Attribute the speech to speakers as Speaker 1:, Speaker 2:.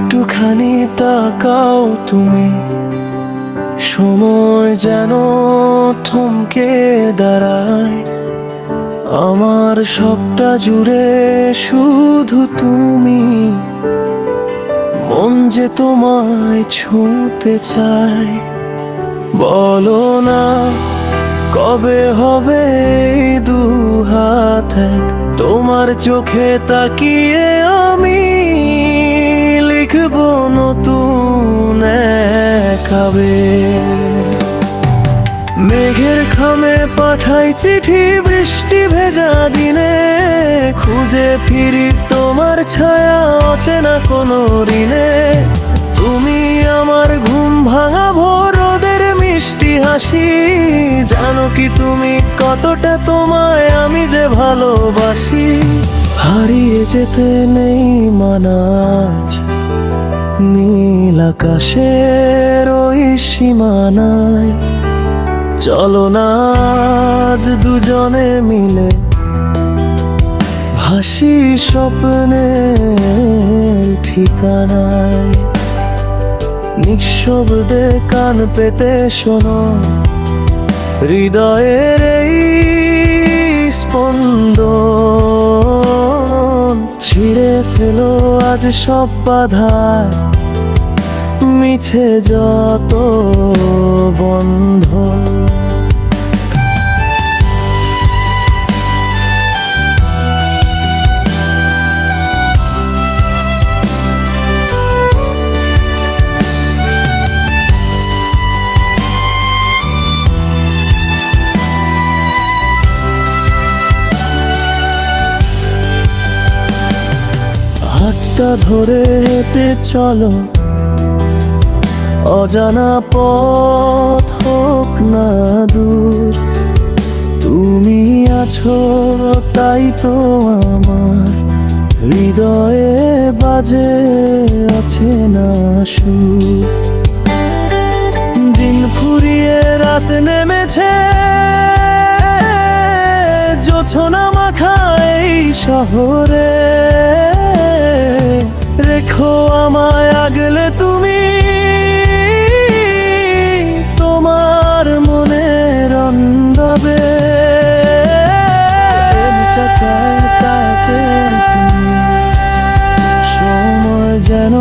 Speaker 1: একটুখানি তাকাও তুমি। সময় যেন থমকে দাঁড়ায়। আমার সবটা জুড়ে শুধু তুমি। মন যে তোমায় ছুঁতে চায়। বলো না, কবে হবে দু হাত তোমার চোখে তাকিয়ে আমি আবেগ। মেঘের খামে পাঠাই চিঠি, বৃষ্টি ভেজা দিনে। খুঁজে ফিরি তোমার ছায়া অচেনা কোনো ঋণে তুমি আমার ঘুম ভাঙা ভোর, রোদের মিষ্টি হাসি। জানো কি তুমি কতটা তোমায় আমি যে ভালোবাসি। হারিয়ে যেতে নেই মানাজ, নীল আকাশের ওই সীমানায়। চলো না আজ দুজনে মিলে ভাসি স্বপ্নে ঠিকানায়। নিঃশব্দে কান পেতে শোনো, হৃদয়ের এই স্পন্দন। ছিঁড়ে ফেলো আজ সব বাধায় মিছে যত বন্ধ। হাতটা ধরে হেঁটে চলো। অজানা পথ হোক না দূর, তুমি আছো তাই তো আমার, হৃদয়ে বাজে আছে না সুর। দিন ফুরিয়ে রাত নেমেছে, জোছনা মাখা এই শহরে। যেন